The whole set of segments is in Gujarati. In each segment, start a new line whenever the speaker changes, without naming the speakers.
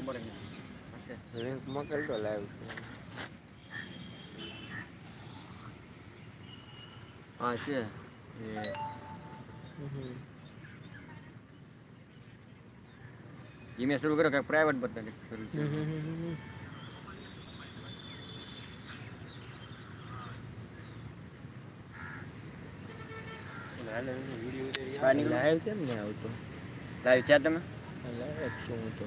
ખબર જ નથી. હશે.
લિંક મોકલજો લાઈવ છે
હા છે. એ. ઈ મેં શરૂ કર્યો કે પ્રાઇવેટ બધા શરૂ છે.
લાઈવ કેમ નહીં આવતો?
લાઈવ છે તમે?
લાઈવ છું હું તો.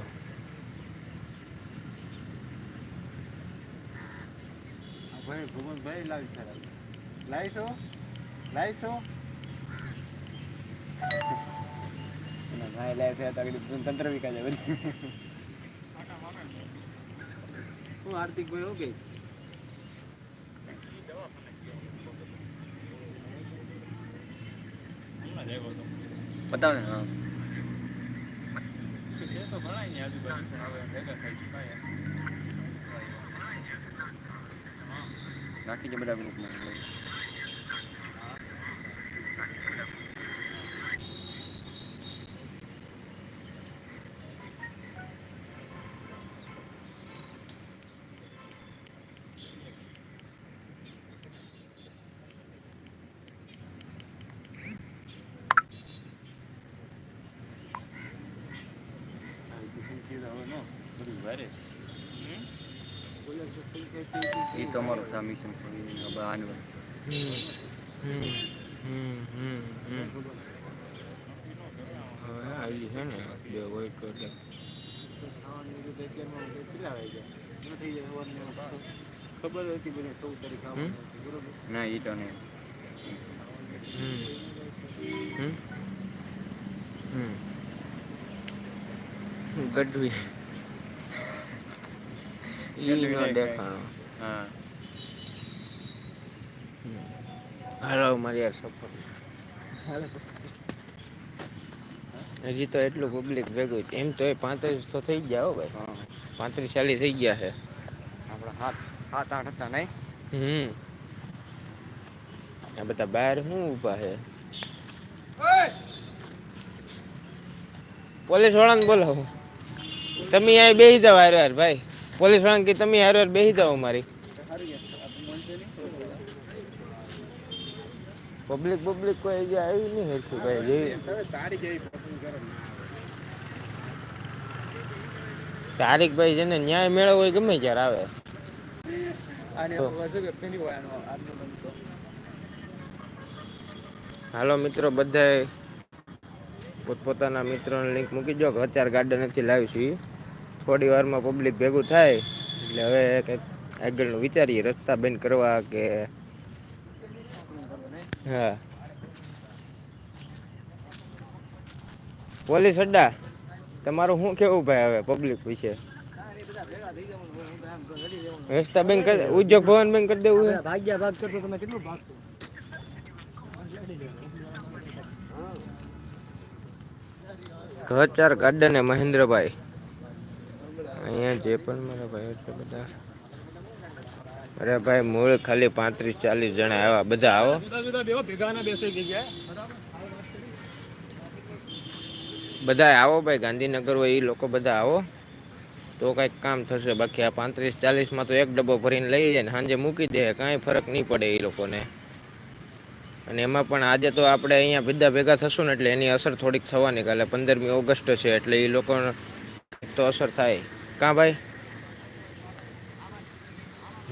ભાઈ ભુવનભાઈ લાવી સારા લાવીશો લાવીશો
ભાઈ લાવી છે તો તંત્ર વિકાસ
હું હાર્દિકભાઈ હું ગઈ.
બતાવો ને હા. રાખી છે બધા ગ્રુપમાં એ તો અમારું સા મિશન આનું
હમ. હમ. હમ. હમ. હમ. હવે આવી છે ને બે વ્હાઈટ એટલે
ખબર હતી બધી ચૌદ તારીખ
હમ?
ના એ તો નહીં
હમ. હમ. હમ. ગઢવી ઈ
ગઢવી
નો
દેખાય.
દેખાણો
હા.
હાલો મારી યાર સફર હજી તો એટલું પબ્લિક ભેગું એમ તો એ પાંત્રીસ તો થઈ ગયા હો ભાઈ. પાંત્રીસ ચાલીસ થઈ ગયા છે.
આપણા હાથ હાથ આઠ હતા નહીં?
હમ. આ બધા બહાર શું ઊભા છે? પોલીસ વાળાને બોલાવો. તમે અહીં બેસી હારે હાર ભાઈ. પોલીસવાળા કે તમે હારે હાર બેસી જાઓ મારી પબ્લિક પબ્લિક કોઈ જે આવી નહીં હેરથી કઈ જેવી તારીખ ભાઈ જેને ન્યાય મેળવવો હોય ગમે ત્યારે આવે. હાલો મિત્રો બધાએ પોતપોતાના મિત્રોને લિંક મૂકી દો કે ગાર્ડન નથી લાવી છીએ થોડી વારમાં પબ્લિક ભેગું થાય એટલે હવે કંઈક આગળનું વિચારીએ રસ્તા બંધ કરવા કે હા. પોલીસ અડ્ડા તમારું શું કેવું ભાઈ હવે પબ્લિક વિશે? રસ્તા બંધ કરી ઉદ્યોગ ભવન બંધ કરી દેવું
ભાગ્યા ભાગ કરતો તમે કેટલું ભાગતો
ઘર ચાર ગાર્ડન મહેન્દ્રભાઈ. અહીંયા જે પણ મારા ભાઈઓ છે બધા. અરે ભાઈ મૂળ ખાલી પાંત્રીસ ચાલીસ જણા આવ્યા. બધા આવો. બધા આવો ભાઈ ગાંધીનગર હોય એ લોકો બધા આવો. તો કાંઈક કામ થશે. બાકી આ પાંત્રીસ ચાલીસમાં તો એક ડબ્બો ભરીને લઈ જાય ને સાંજે મૂકી દે. કાંઈ ફરક નહીં પડે એ લોકોને. અને એમાં પણ આજે તો આપણે અહીંયા બધા ભેગા થશું ને એટલે એની અસર થોડીક થવાની કાલે. પંદરમી ઓગસ્ટ છે એટલે એ લોકોને તો અસર થાય. કાં ભાઈ?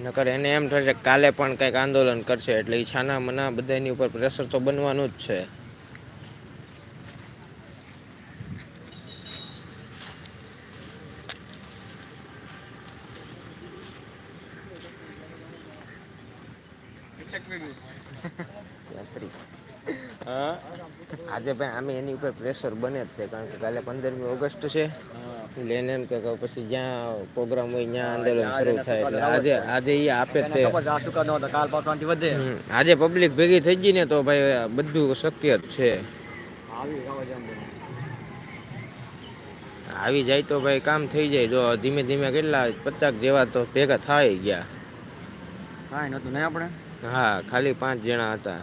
નકર એને એમ થશે કાલે પણ કંઈક આંદોલન કરશે એટલે એ છાના મના બધાની ઉપર પ્રેશર તો બનવાનું જ છે.
હા?
આજે ભાઈ આમે એની ઉપર પ્રેશર બને જ છે કારણ કે કાલે પંદરમી ઓગસ્ટ છે. એટલે એમ કે પછી જ્યાં પ્રોગ્રામ હોય ત્યાં આંદોલન શરૂ થાય એટલે આજે આજે એ આપે તે. આજે પબ્લિક ભેગી થઈ ગઈ ને તો ભાઈ બધું શક્ય જ છે.
આવી
જાય તો ભાઈ કામ થઈ જાય. જો ધીમે ધીમે કેટલા પચાસ જેવા તો ભેગા થાય ગયા.
કાંઈ નહોતું નહીં આપણે?
હા ખાલી પાંચ જણા હતા.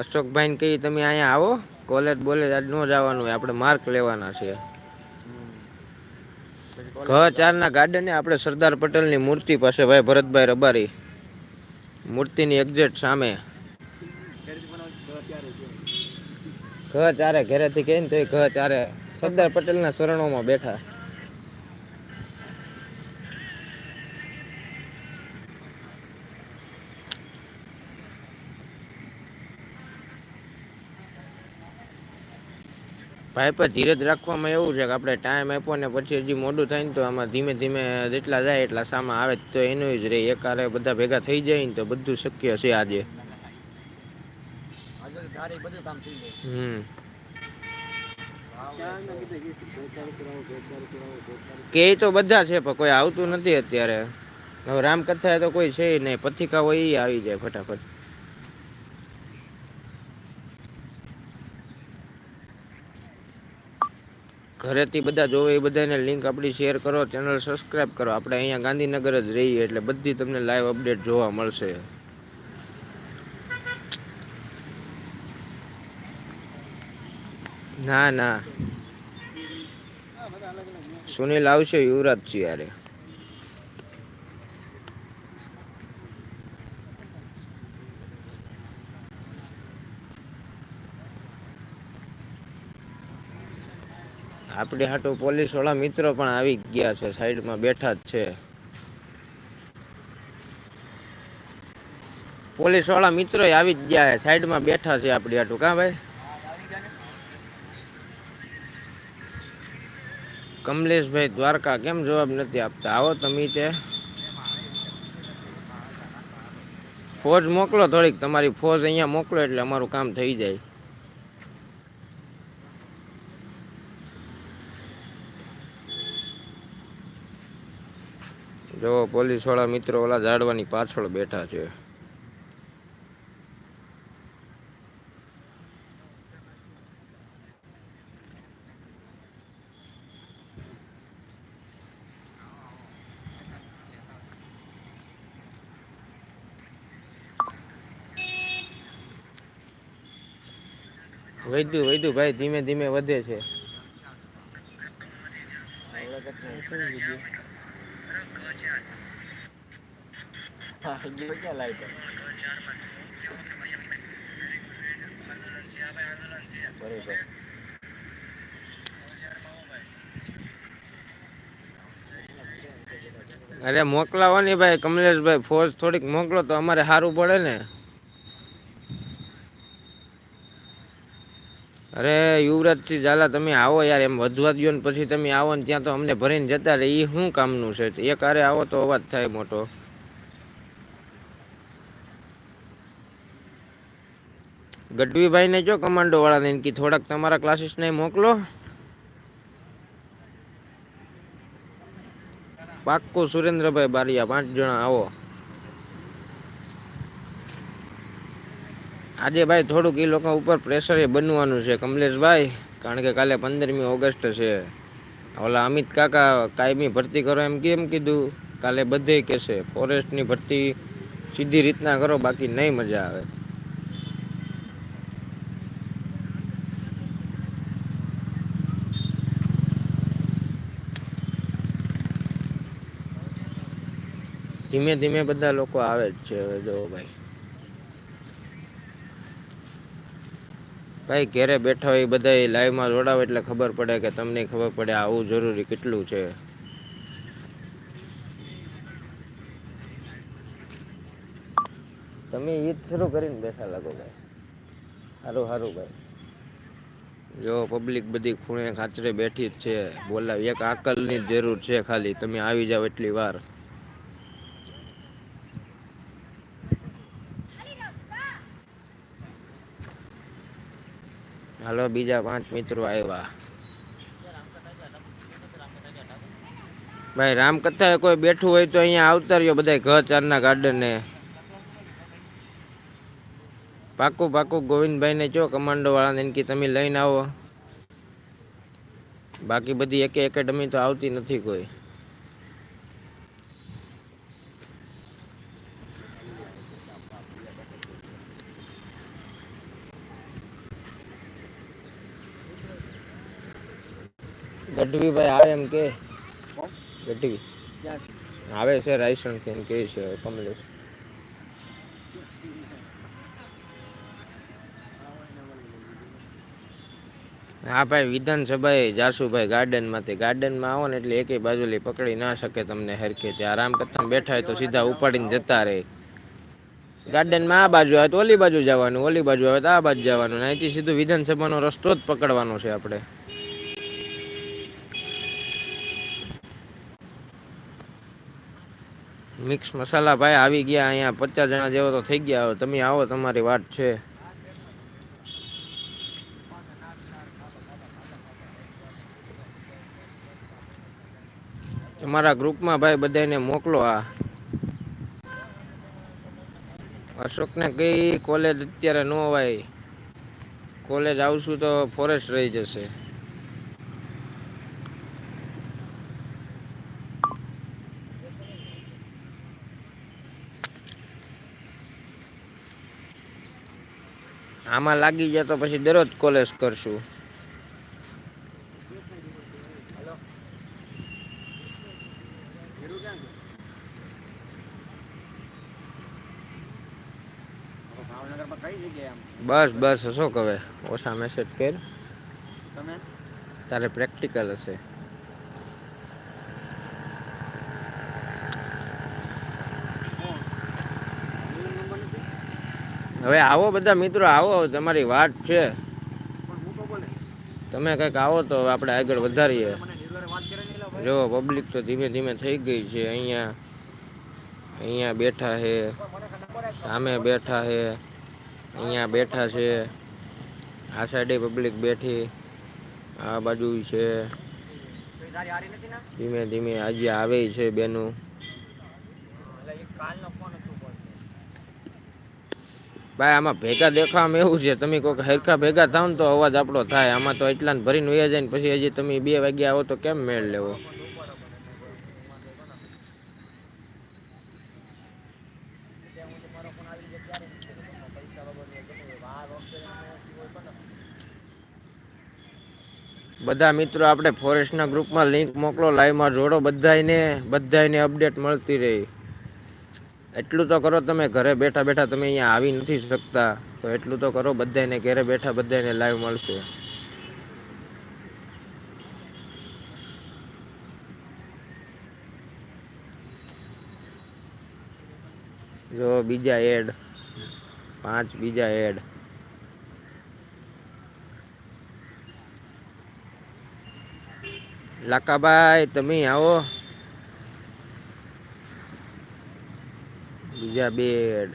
અશોકભાઈ ને કહી તમે અહીંયા આવો કોલેજ બોલેજ આજ ન જવાનું હોય આપણે માર્ક લેવાના છે ઘ ચારના ગાર્ડને આપણે સરદાર પટેલની મૂર્તિ પાસે ભાઈ ભરતભાઈ રબારી. મૂર્તિની એક્ઝેક્ટ સામે. ઘ ચારે ઘરેથી કહીને તો ઘ ચારે સરદાર પટેલના શરણોમાં બેઠા. ભાઈ પર ધીરજ રાખવામાં એવું છે કે આપણે ટાઈમ આપ્યો ને પછી હજી મોડું થાય ને તો આમાં ધીમે ધીમે જેટલા જાય એટલા સામા આવે તો એનું જ રહે એકારે બધા ભેગા થઈ જાય ને તો બધું શક્ય છે આજે.
આજે તારી કામ
હમ.
કે
તો બધા છે પણ કોઈ આવતું નથી અત્યારે. હવે રામકથા તો કોઈ છે નહીં. પથિકા હોય એ આવી જાય ફટાફટ. ઘરેથી બધા જોવે એ બધાને લિંક આપણી શેર કરો ચેનલ સબસ્ક્રાઈબ કરો. આપણે અહીંયા ગાંધીનગર જ રહીએ એટલે બધી તમને લાઈવ અપડેટ જોવા મળશે. ના ના. સુનિલ આવશે યુવરાજ છે યારે આપણી હાટુ પોલીસવાળા મિત્રો પણ આવી ગયા છે, સાઈડમાં બેઠા જ છે. પોલીસવાળા મિત્રો આવી જ ગયા છે, સાઈડમાં બેઠા છે આપણી હાટુ. કા ભાઈ? કમલેશભાઈ દ્વારકા કેમ જવાબ નથી આપતા? આવો તમે તે. ફોજ મોકલો થોડીક, તમારી ફોજ અહીંયા મોકલો એટલે અમારું કામ થઈ જાય. જો પોલીસવાળા મિત્રો ઓલા ઝાડવાની પાછળ બેઠા છે. વૈદ્યુ વૈદ્યુ ભાઈ, ધીમે ધીમે વધે છે.
ગયું લાઈટ બરોબર.
અરે મોકલાવો ને ભાઈ, કમલેશભાઈ ફોર્સ થોડીક મોકલો તો અમારે સારું પડે ને. અરે, યુવરાજસિંહ ઝાલા, તમે આવો યાર, એમ વધવા દ્યો ને પછી તમે આવો ને ત્યાં તો અમને ભરીને જતા રહે એ શું કામનું છે? એક આરે આવો તો અવાજ થાય મોટો. ગઢવીભાઈને જો કમાન્ડો વાળાને કે થોડાક તમારા ક્લાસીસને મોકલો. પાક્કું સુરેન્દ્રભાઈ બારિયા, પાંચ જણા આવો. આજે ભાઈ થોડુંક એ લોકો ઉપર પ્રેશર એ બનવાનું છે, કમલેશભાઈ. કારણ કે કાલે પંદરમી ઓગસ્ટ છે. ઓલા અમિત કાકા કાયમી ભરતી કરો એમ કેમ કીધું? કાલે બધે કહેશે, ફોરેસ્ટની ભરતી સીધી રીતના કરો, બાકી નહીં મજા આવે. ધીમે ધીમે બધા લોકો આવે જ છે જો ભાઈ. ભાઈ ઘેરે બેઠા હોય બધા લાઈવમાં જોડાવ એટલે ખબર પડે કે તમને ખબર પડે આવું જરૂરી કેટલું છે. તમે ઈદ શરૂ કરીને બેઠા લાગો ભાઈ. સારું સારું ભાઈ. જો પબ્લિક બધી ખૂણે ખાચરે બેઠી જ છે. બોલાવ, એક આકલની જરૂર છે ખાલી. તમે આવી જાવ એટલી વાર. હાલો, બીજા પાંચ મિત્રો આવ્યા ભાઈ રામકથા કોઈ બેઠું હોય તો અહીંયા આવતા રહ્યો બધા ઘર ચારના ગાર્ડન ને પાકું પાકું ગોવિંદભાઈ ને જો કમાન્ડો વાળાને એને કે તમે લઈને આવો. બાકી બધી એકે એકેડમી તો આવતી નથી કોઈ. ગઢવી ભાઈ આવે એમ કે. ગઢવી. આવે છે રાયસણથી એમ કે છે કમલેશ. હા ભાઈ વિધાનસભાએ જાસુભાઈ ગાર્ડનમાંથી ગાર્ડનમાં આવો ને એટલે એકે બાજુલી પકડી ના શકે તમને હરખે. આરામ રામકથામાં બેઠા હોય તો સીધા ઉપાડીને જતા રહે. ગાર્ડનમાં આ બાજુ આવે તો ઓલી બાજુ જવાનું ઓલી બાજુ આવે તો આ બાજુ જવાનું અહીંથી સીધું વિધાનસભાનો રસ્તો જ પકડવાનો છે આપણે. મિક્સ મસાલા ભાઈ આવી ગયા અહીંયા પચાસ જણા જેવો તો થઈ ગયા. હવે તમે આવો, તમારી વાત છે. તમારા ગ્રુપમાં ભાઈ બધાને મોકલો આ. અશોકને કઈ કોલેજ અત્યારે ન હોય કોલેજ આવશું તો ફોરેસ્ટ રહી જશે. આમાં લાગી જાય તો પછી દરરોજ કોલેજ કરશું. બસ બસ અશોક હવે? ઓછા મેસેજ કર તારે પ્રેક્ટિકલ હશે
કોણ એનો નંબર નથી
હવે આવો બધા મિત્રો, આવો તમારી વાત છે. તમે કંઈક આવો તો આપણે આગળ વધારીએ. જો પબ્લિક તો ધીમે ધીમે થઈ ગઈ છે અહીંયા. અહીંયા બેઠા છે, સામે બેઠા છે, અહીંયા બેઠા છે. આ સાઈડે પબ્લિક બેઠી, આ બાજુ છે. ધીમે ધીમે આજે આવે છે બેનું. ભાઈ, આમાં ભેગા દેખાવામાં એવું છે. તમે કોઈક હરખા ભેગા થાવ ને તો અવાજ આપણો થાય. આમાં તો એટલા ભરીને વયા જાય ને પછી હજી તમે બે વાગ્યા આવો તો કેમ મેળ લેવો? બધા મિત્રો, આપણે ફોરેસ્ટના ગ્રુપમાં લિંક મોકલો. લાઈવમાં જોડો. બધાને બધાયને અપડેટ મળતી રહી. એટલું તો કરો તમે, ઘરે બેઠા બેઠા તમે અહીંયા આવી નથી શકતા. તો એટલું તો કરો બધાને ઘરે બેઠા બધાને લાઈવ મળશે. જો બીજા એડ, પાંચ બીજા એડ. લાકાભાઈ તમે આવો. બીજા બેડ.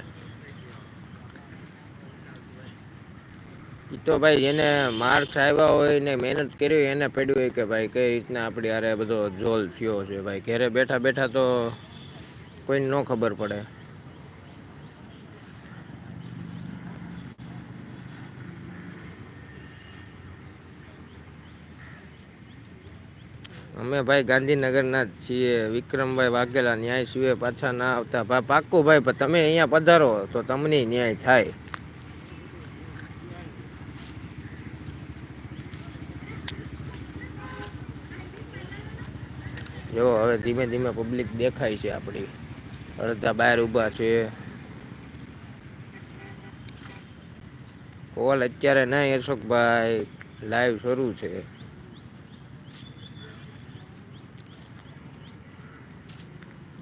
તો ભાઈ જેને માર્ક્સ આવ્યા હોય ને મહેનત કરી હોય એને પડ્યું હોય કે ભાઈ કઈ રીતના આપણી હારે બધો જોલ થયો છે. ભાઈ ઘરે બેઠા બેઠા તો કોઈને ન ખબર પડે. અમે ભાઈ ગાંધીનગરના જ છીએ. વિક્રમભાઈ વાઘેલા ન્યાય સિવાય પાછા ના આવતા. ભા, પાક્કું ભાઈ, પણ તમે અહીંયા પધારો તો તમને ન્યાય થાય. જો, હવે ધીમે ધીમે પબ્લિક દેખાય છે આપણી. અડધા બહાર ઊભા છે. કોલ અત્યારે નહીં, અશોકભાઈ. લાઈવ શરૂ છે.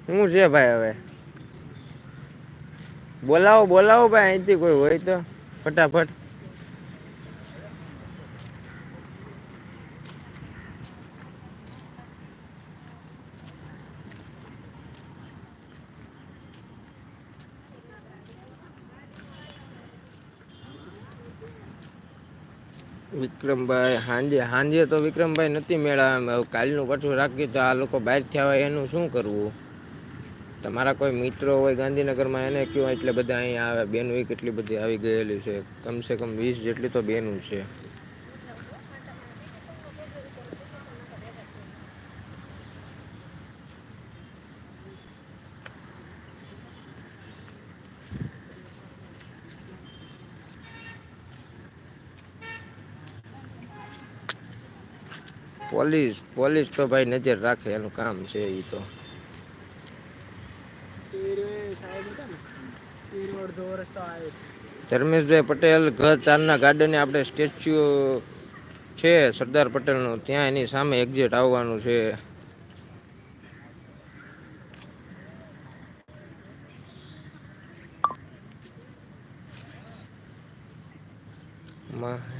શું છે ભાઈ હવે? બોલાવો બોલાવો ભાઈ, અહીંથી કોઈ હોય તો. ફટાફટ. વિક્રમભાઈ, હાંજે હાંજે તો વિક્રમભાઈ નથી મેળા કાલનું પાછું રાખી તો આ લોકો બહાર થયા હોય એનું શું કરવું? તમારા કોઈ મિત્રો હોય ગાંધીનગરમાં, એને કયો એટલે બધા અહીંયા આવે. બેનું કેટલી બધી આવી ગયેલી છે. કમસે કમ વીસ જેટલી તો બેનું છે. પોલીસ પોલીસ તો ભાઈ નજર રાખે, એનું કામ છે એ તો. ધર્મેશભાઈ પટેલ ઘર ચારના ગાર્ડને આપણે સ્ટેચ્યુ છે, સરદાર પટેલનું. ત્યાં એની સામે એક્ઝિટ આવવાનું છે. મહેશ